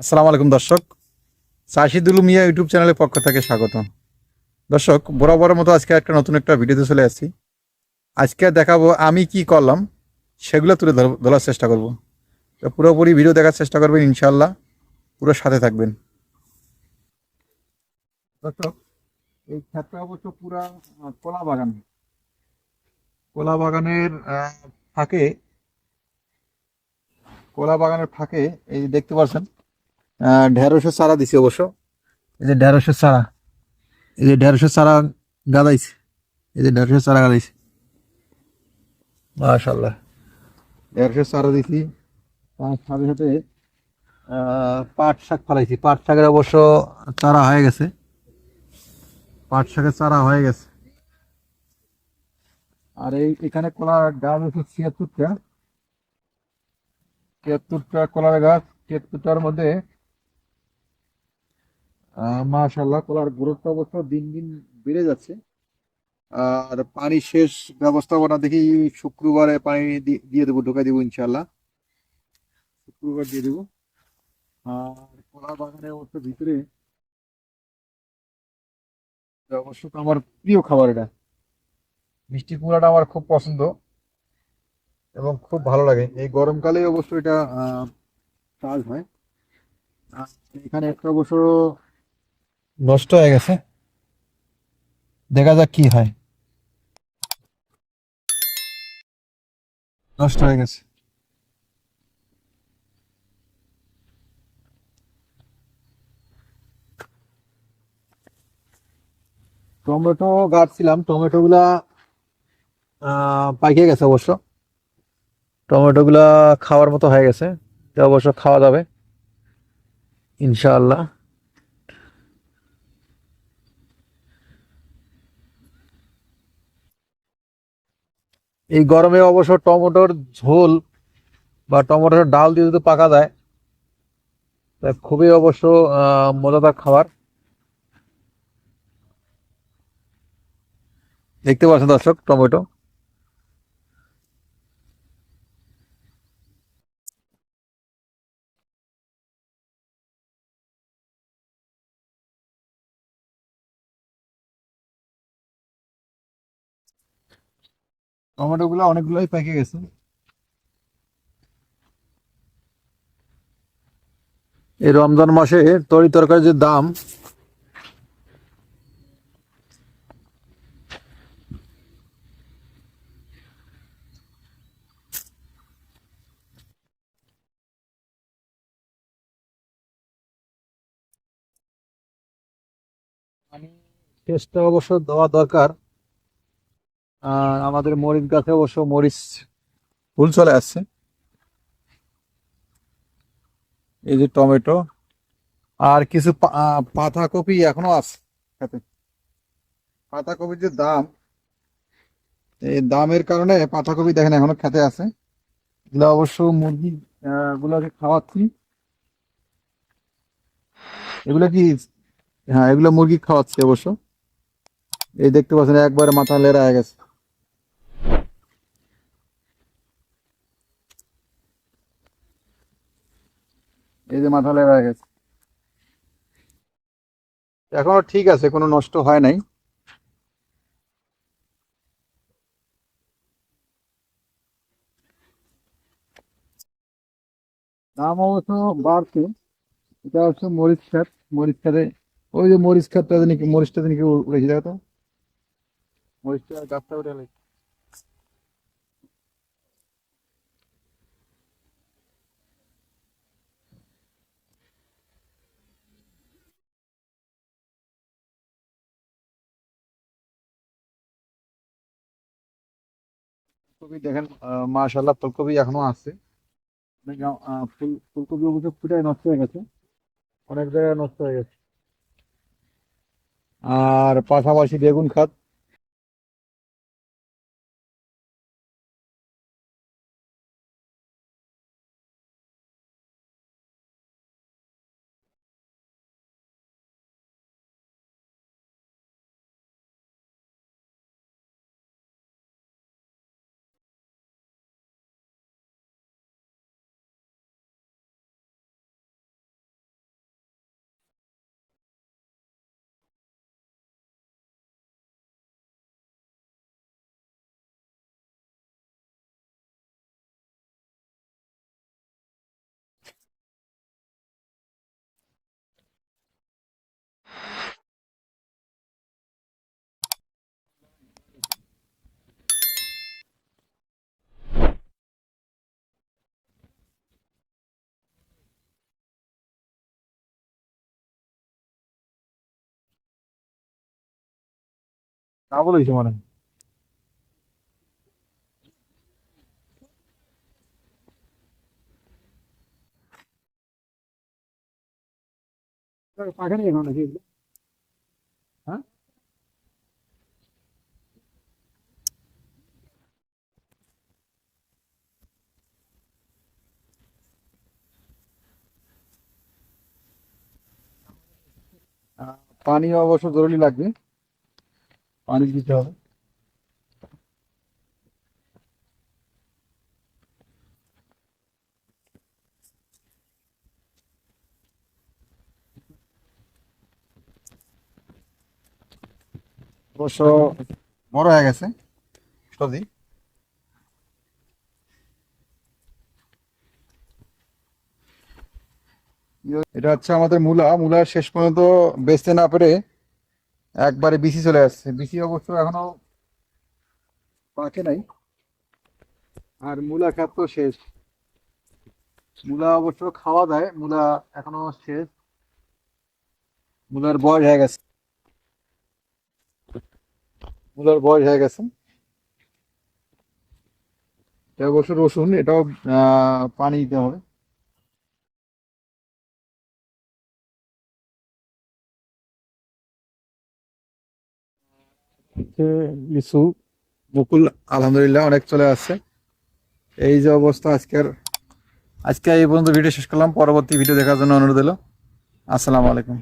আসসালামু আলাইকুম দর্শক। চাষিদুলু মিয়া ইউটিউব চ্যানেলের পক্ষ থেকে স্বাগত দর্শক, বরাবরের মতো আজকে একটা নতুন একটা ভিডিওতে চলে আসছি। আজকে দেখাবো আমি কি করলাম, সেগুলো তুলে ধর- ধরার চেষ্টা করব। তো পুরোপুরি ভিডিও দেখার চেষ্টা করবেন ইনশাল্লাহ পুরো সাথে থাকবেন। দর্শক, এই ক্ষেতটা অবশ্য পুরা কলা বাগান। কলা বাগানের ফাঁকে, কলা বাগানের ফাঁকে, এই দেখতে পাচ্ছেন ঢেঁড়সের চারা দিছি অবশ্য। এই যে ঢেঁড়সের চারা। এই যে ঢেঁড়সের চারা গাদাইছে। এই যে ঢেঁড়সের চারা গাদাইছে। মাশাল্লাহ ঢেঁড়সের চারা দিছি। তার সাথে সাথে পাট শাক ফালাইছি। পাট শাকের অবশ্য চারা হয়ে গেছে। পাট শাকের চারা হয়ে গেছে। আর এই এখানে কলার গাছ হচ্ছে ছিয়াত্তরটা। তিয়াত্তরটা কলার গাছ তিয়াত্তরটার মধ্যে মাশাল্লাহ কলার গ্রোথটা অবশ্য দিন দিন বেড়ে যাচ্ছে। আর পানি শেষ ব্যবস্থাপনা দেখি শুক্রবারে পানি দিয়ে দেবো, ঢোকাই দেবো ইনশাল্লাহ শুক্রবার দিয়ে দেবো। আর কলা বাগানের অবশ্য ভিতরে অবশ্য তো আমার প্রিয় খাবার এটা। মিষ্টি কুমড়াটা আমার খুব পছন্দ এবং খুব ভালো লাগে। এই গরমকালে অবশ্য এটা কাজ হয়। এখানে একটা অবশ্য নষ্ট হয়ে গেছে। দেখা যাক কি হয়। নষ্ট হয়ে গেছে। টমেটো গাছছিলাম টমেটো গুলা পাইকে গেছে অবশ্য। টমেটো গুলা খাওয়ার মতো হয়ে গেছে। অবশ্য খাওয়া যাবে। ইনশাআল্লাহ। এই গরমে অবশ্য টমেটোর ঝোল বা টমেটোর ডাল দিয়ে যদি পাকা যায়, তা খুবই অবশ্য মজাদার খাবার। দেখতে পাচ্ছেন দর্শক, টমেটো। টমেটো গুলো অনেকগুলোই পেকে গেছে। এই রমজান মাসে তরি তরকারির যে দাম টেস্টটা অবশ্য দেওয়া দরকার। আমাদের মরিচ গাছে অবশ্য মরিচ ফুল চলে আসছে। এই যে টমেটো আর কিছু পাতাকপি এখনও আছে খেতে। পাতাকপির যে দাম, এই দামের কারণে পাতাকপি দেখেন এখনও খেতে আছে। এগুলো অবশ্য মুরগি গুলোকে খাওয়াচ্ছি। এগুলো কি হ্যাঁ এগুলো মুরগি খাওয়াচ্ছি অবশ্য। এই দেখতে পাচ্ছেন, একবারে মাথা লেরা হয়ে গেছে। এই যে মাথা হয়ে গেছে। এখনও ঠিক আছে কোনো নষ্ট হয় নাই। দাম অবশ্য বাড়ছে এটা হচ্ছে মরিচ খাত মরিচ খাতে ওই যে মরিচ খাতটা নাকি মরিচটা নাকি উড়েছে দেখো তো। মরিচটা গাছটা উঠে ফুলকপি দেখেন মাশাল্লাহ ফুলকপি এখনও আছে। ফুল ফুলকপি অবশ্য ফুটায় নষ্ট হয়ে গেছে, অনেক জায়গায় নষ্ট হয়ে গেছে। আর পাশাপাশি বেগুন খাত। ডাবল হয়েছে মানে। এখন নাকি? হ্যাঁ? পানি অবশ্য জরুরি লাগবে। পানি দিতে হবে। অবশ্য বড় হয়ে গেছে, সবজি। এটা হচ্ছে আমাদের মূলা। মূলা শেষ পর্যন্ত বেচতে না পেরে একবারে বিসি চলে আসছে। বিসি অবশ্য এখনও পাকে নাই। আর মূলা খাত তো শেষ। মূলা অবশ্য খাওয়া যায়, মূলা এখনও শেষ। মূলার বয়স হয়ে গেছে। মূলার বয়স হয়ে গেছে। এটা অবশ্য রসুন, এটাও পানি দিতে হবে। লিচু মুকুল, আলহামদুলিল্লাহ, অনেক চলে আসছে। এই যে অবস্থা আজকের। আজকে এই পর্যন্ত ভিডিও শেষ করলাম। পরবর্তী ভিডিও দেখার জন্য অনুরোধ এলো আসসালামু আলাইকুম।